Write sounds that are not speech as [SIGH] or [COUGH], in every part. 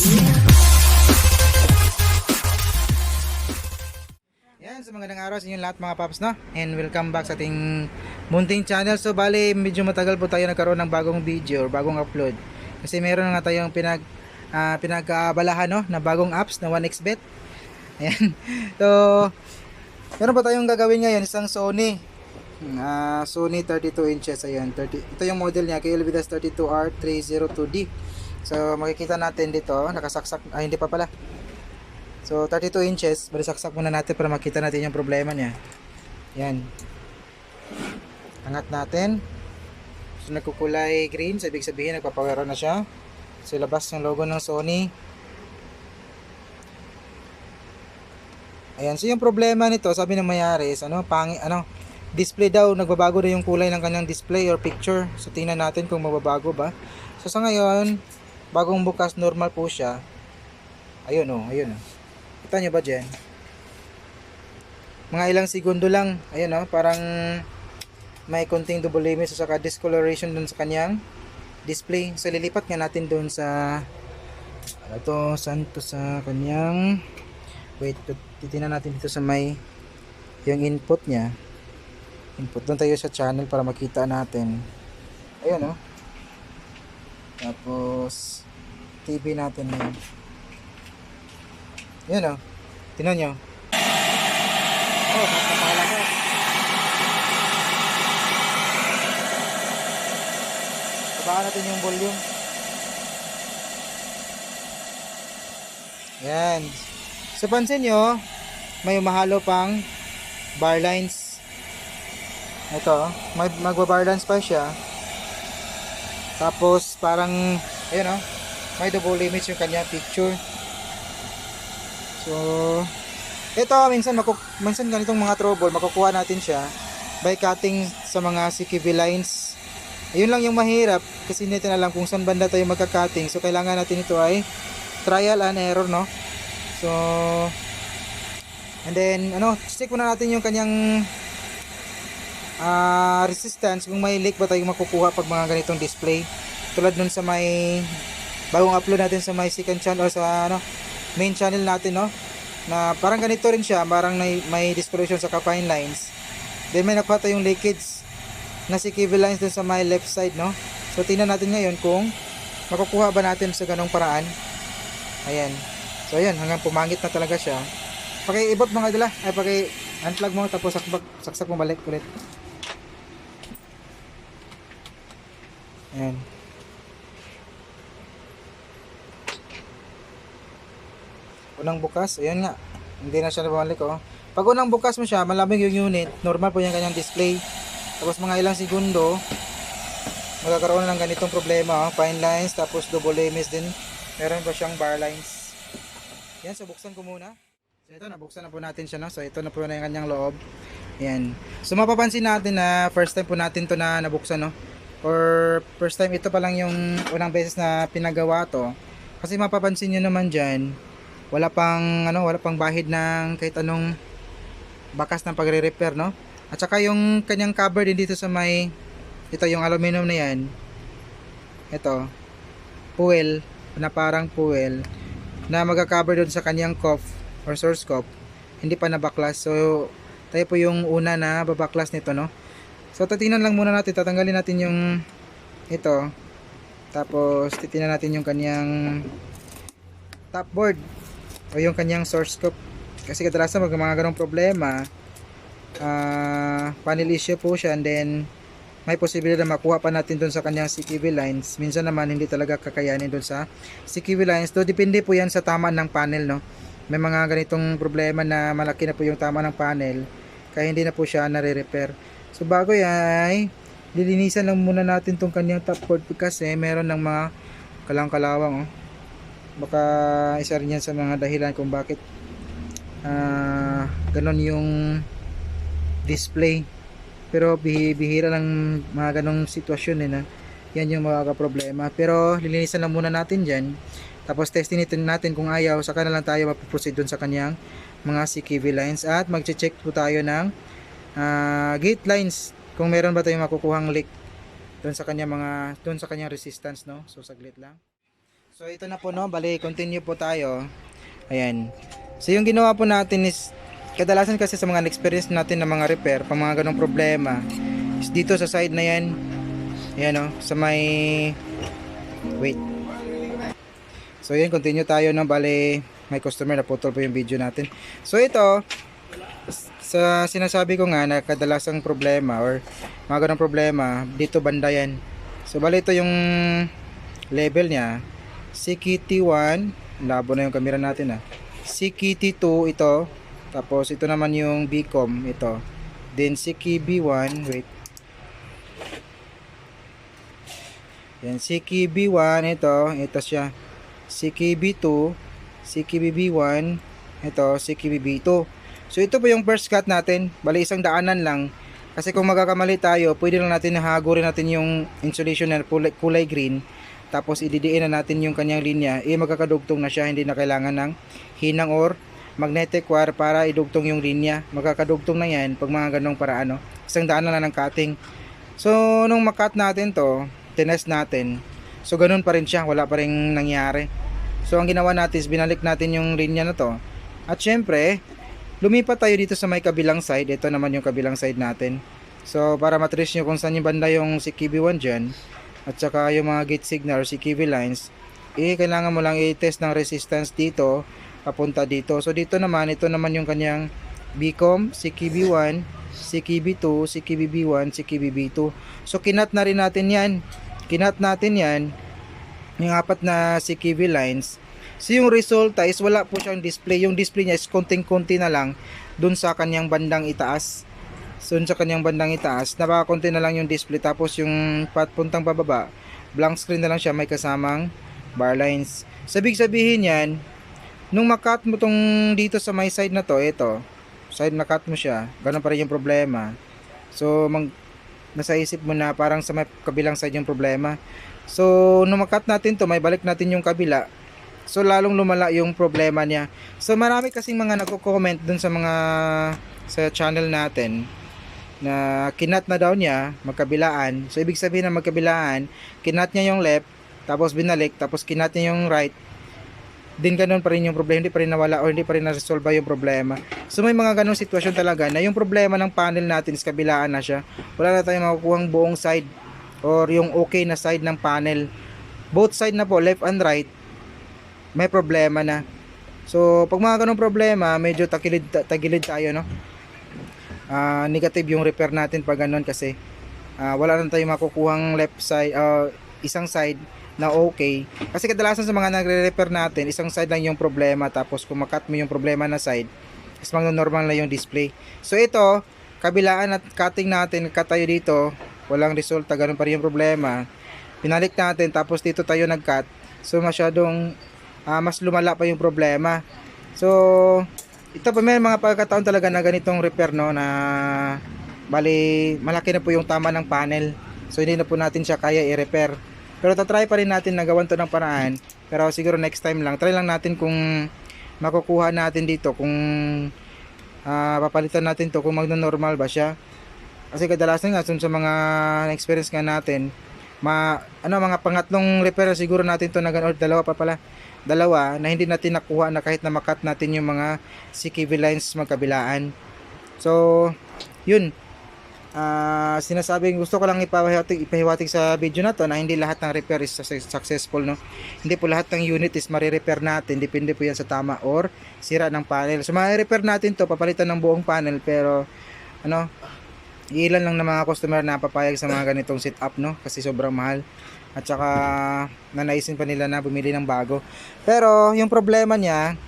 Yan, sa magandang araw sa inyo lahat mga paps, no? And welcome back sa ating munting channel. So, bali, medyo matagal po tayo nagkaroon ng bagong video or bagong upload. Kasi meron nga tayong pinag, ah, pinagkaabalahan, no? Na bagong apps na 1xbet. Ayan. [LAUGHS] So, meron pa tayong gagawin ngayon, isang Sony. Ah, Sony 32 inches, ayan. 30, ito yung model niya, KLVDAS 32R302D. So, makikita natin dito, nakasaksak, ay hindi pa pala. So 32 inches, balisaksak muna natin para makita natin yung problema niya. Yan. Angat natin. So nagkukulay green, so ibig sabihin nagpapower on na siya. So labas yung logo ng Sony. Ayan, so yung problema nito, sabi ng mayari is ano, pangi, ano, display daw, nagbabago na yung kulay ng kanyang display or picture. So tingnan natin kung mababago ba. So sa ngayon, bagong bukas normal po siya. Ayun oh, ayun oh. Kita nyo ba dyan? Mga ilang segundo lang. Ayan oh, parang may konting double image sa saka discoloration dun sa kanyang display. So lilipat nga natin dun sa ano to, saan to sa kanyang wait, titingnan natin dito sa may yung input niya. Input doon tayo sa channel para makita natin. Ayun oh. Tapos TV natin na yun. O. Tinan nyo. Oh, kapapala ko. Tabakan natin yung volume. Yan. So, pansin nyo, may umahalo pang bar lines. Ito, may magba-bar lines pa siya. Tapos, parang, ayun o, may double image yung kanya picture. So, ito minsan makuk minsan ganitong mga trouble makukuha natin siya by cutting sa mga CQV lines. Ayun lang yung mahirap kasi hindi natin alam kung saan banda tayo magka-cutting. So kailangan natin ito ay trial and error, no? So and then ano, check muna natin yung kanyang ah, resistance. Kung may leak ba tayong makukuha pag mga ganitong display. Tulad nun sa may bagong upload natin sa may second channel or sa ano main channel natin no? Na parang ganito rin siya. Parang may, may discoloration sa fine lines. Then may nakuha tayong leakage na si CV lines dun sa my left side no? So tingnan natin ngayon kung makukuha ba natin sa ganong paraan. Ayan. So ayan. Hanggang pumangit na talaga siya. Pakiibot mga dala ay paki unplug mo. Tapos saksak, saksak mo balik ulit ayan unang bukas, ayan nga, hindi na siya nabalik oh. Pag unang bukas mo siya, malamig yung unit, normal po yung kanyang display. Tapos mga ilang segundo, magkakaroon ng ganitong problema, oh. fine lines, tapos double image din. Meron pa siyang bar lines. Yan, so buksan ko muna. So ito, nabuksan na po natin siya, no? So ito na po na yung kanyang loob. Yan. So mapapansin natin na first time po natin to na nabuksan, no? Or first time, ito pa lang yung unang beses na pinagawa to. Kasi mapapansin nyo naman dyan, wala pang ano wala pang bahid ng kahit anong bakas ng pagre-repair no? At saka yung kanyang cover din dito sa may ito yung aluminum na yan. Ito fuel na parang fuel na magka-cover doon sa kanyang cuff or source cuff. Hindi pa nabaklas. So tayo po yung una na babaklas nito no so titingnan lang muna natin. Tatanggalin natin yung ito. Tapos titingnan natin yung kanyang top board o yung kanyang source scope. Kasi kadalasan mag mga ganong problema ah panel issue po siya and then may posibilidad na makuha pa natin doon sa kanyang CQV lines. Minsan naman hindi talaga kakayanin doon sa CQV lines. So depende po yan sa tama ng panel no? May mga ganitong problema na malaki na po yung tama ng panel kaya hindi na po siya nare-repair so bago yan lilinisan lang muna natin tong kanyang top board kasi meron ng mga kalang-kalawang oh. Baka isa rin yan sa mga dahilan kung bakit ah ganon yung display. Pero bihi- bihira lang mga ganong sitwasyon eh na yan yung mga problema pero lilinisan lang muna natin dyan. Tapos testing natin, natin kung ayaw. Saka na lang tayo mapuproceed dun sa kanyang mga CKV lines. At magche-check po tayo ng ah, gate lines kung meron ba tayong makukuhang leak doon sa kanyang mga doon sa kanyang resistance no so saglit lang So ito na po no, bali continue po tayo. Ayan. So yung ginawa po natin is kadalasan kasi sa mga experience natin ng mga repair, pang mga ganong problema, is dito sa side na yan. Ayan no, sa may wait. So yan, continue tayo no, bali may customer na putol po yung video natin. So ito, sa sinasabi ko nga na kadalasang problema or mga ganong problema, dito banda yan. So bali ito yung level niya. CKT1, labo na yung camera natin ah. CKT2 ito. Tapos ito naman yung BCOM ito. Then CKB1, wait. Yan, CKB1 ito, ito siya. CKB2, CKBB1, ito, CKBB2. So ito po yung first cut natin. Bali isang daanan lang. Kasi kung magkakamali tayo, pwede lang natin nahagurin natin yung insulation na kulay, kulay green. Tapos ididiin na natin yung kanyang linya. Eh magkakadugtong na siya, hindi na kailangan ng hinang or magnetic wire para idugtong yung linya. Magkakadugtong na yan pag mga ganong paraan. No? Isang daanan na ng cutting. So nung makat natin to, tinest natin. So ganun pa rin siya, wala pa rin nangyari. So ang ginawa natin is binalik natin yung linya na to. At syempre, lumipat tayo dito sa may kabilang side. Ito naman yung kabilang side natin. So, para matrace nyo kung saan yung banda yung CKB1 dyan, at saka yung mga gate signal, CKB lines, eh, kailangan mo lang i-test ng resistance dito, papunta dito. So, dito naman, ito naman yung kanyang BCOM, CKB1, CKB2, CKBB1, CKBB2. So, kinat na rin natin yan. Kinat natin yan, yung apat na CKB lines, So yung resulta is wala po siyang display. Yung display niya is konting-konti na lang dun sa kanyang bandang itaas. So dun sa kanyang bandang itaas, napakakonti na lang yung display. Tapos yung patpuntang pababa, blank screen na lang siya may kasamang bar lines. Sabig sabihin yan, nung makat mo tong dito sa may side na to, ito, side cut mo siya, ganun pa rin yung problema. So mag, nasa isip mo na parang sa may kabilang side yung problema. So nung makat natin to, may balik natin yung kabila, So lalong lumala yung problema niya. So marami kasing mga nagko-comment dun sa mga sa channel natin na kinat na daw niya magkabilaan. So ibig sabihin ng magkabilaan, kinat niya yung left, tapos binalik, tapos kinat niya yung right. Din ganun pa rin yung problema, hindi pa rin nawala o hindi pa rin na-resolve yung problema. So may mga ganung sitwasyon talaga na yung problema ng panel natin is kabilaan na siya. Wala na tayong makukuhang buong side or yung okay na side ng panel. Both side na po, left and right, may problema na. So, pag mga ganong problema, medyo takilid, tagilid tayo, no? Ah, negative yung repair natin pag ganun kasi ah, wala na tayong makukuhang left side, ah, isang side na okay. Kasi kadalasan sa mga nagre-repair natin, isang side lang yung problema tapos kung makat mo yung problema na side, is normal na yung display. So, ito, kabilaan at cutting natin, cut tayo dito, walang resulta, ganun pa rin yung problema. Pinalik natin, tapos dito tayo nag-cut. So, masyadong uh, mas lumala pa yung problema. So, ito pa may mga pagkataon talaga na ganitong repair no na bali malaki na po yung tama ng panel. So hindi na po natin siya kaya i-repair. Pero tatry pa rin natin na gawan to ng paraan. Pero siguro next time lang. Try lang natin kung makukuha natin dito kung uh, papalitan natin to kung magno-normal ba siya. Kasi kadalasan nga sa mga experience nga natin, ma ano mga pangatlong repair siguro natin to na ganun or dalawa pa pala dalawa na hindi natin nakuha na kahit na makat natin yung mga CKV lines magkabilaan. So, yun. Uh, sinasabing gusto ko lang ipahiwatig, ipahiwatig sa video na to na hindi lahat ng repair is successful no. Hindi po lahat ng unit is mare-repair natin, depende po yan sa tama or sira ng panel. So ma-repair natin to, papalitan ng buong panel pero ano, ilan lang ng mga customer na papayag sa mga ganitong setup no kasi sobrang mahal at saka nanaisin pa nila na bumili ng bago. Pero yung problema niya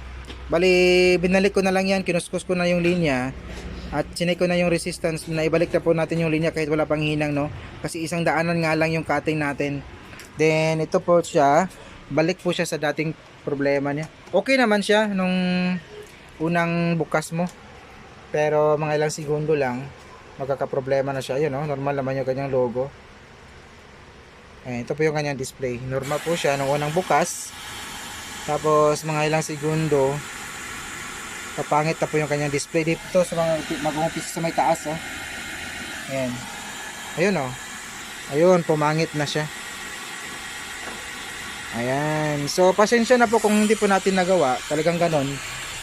bali binalik ko na lang yan kinuskus ko na yung linya at sinay ko na yung resistance na ibalik na po natin yung linya kahit wala pang hinang no? Kasi isang daanan nga lang yung cutting natin. Then ito po siya balik po siya sa dating problema niya. Okay naman siya nung unang bukas mo. Pero mga ilang segundo lang magkakaproblema na siya. Yun no? Normal naman yung kanyang logo Ayan, ito po yung kanyang display. Normal po siya nung unang bukas. Tapos mga ilang segundo papangit na po yung kanyang display dito sa mga mag-umpisa sa may taas oh. Ayan. Ayun oh. Ayun, pumangit na siya. Ayan. So, pasensya na po kung hindi po natin nagawa. Talagang ganon.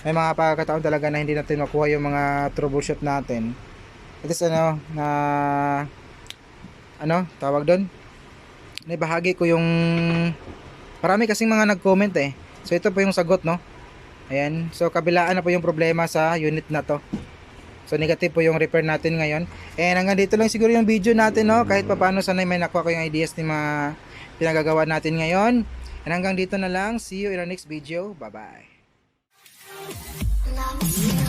May mga pagkakataon talaga na hindi natin makuha yung mga troubleshoot natin. At least ano, na ano, tawag doon? Naibahagi ko yung marami kasing mga nag-comment eh. So, ito po yung sagot, no? Ayan. So, kabilaan na po yung problema sa unit na to. So, negative po yung repair natin ngayon. And hanggang dito lang siguro yung video natin, no? Kahit pa paano, sana may nakuha ko yung ideas ni mga pinagagawa natin ngayon. And hanggang dito na lang. See you in our next video. Bye-bye. Love you.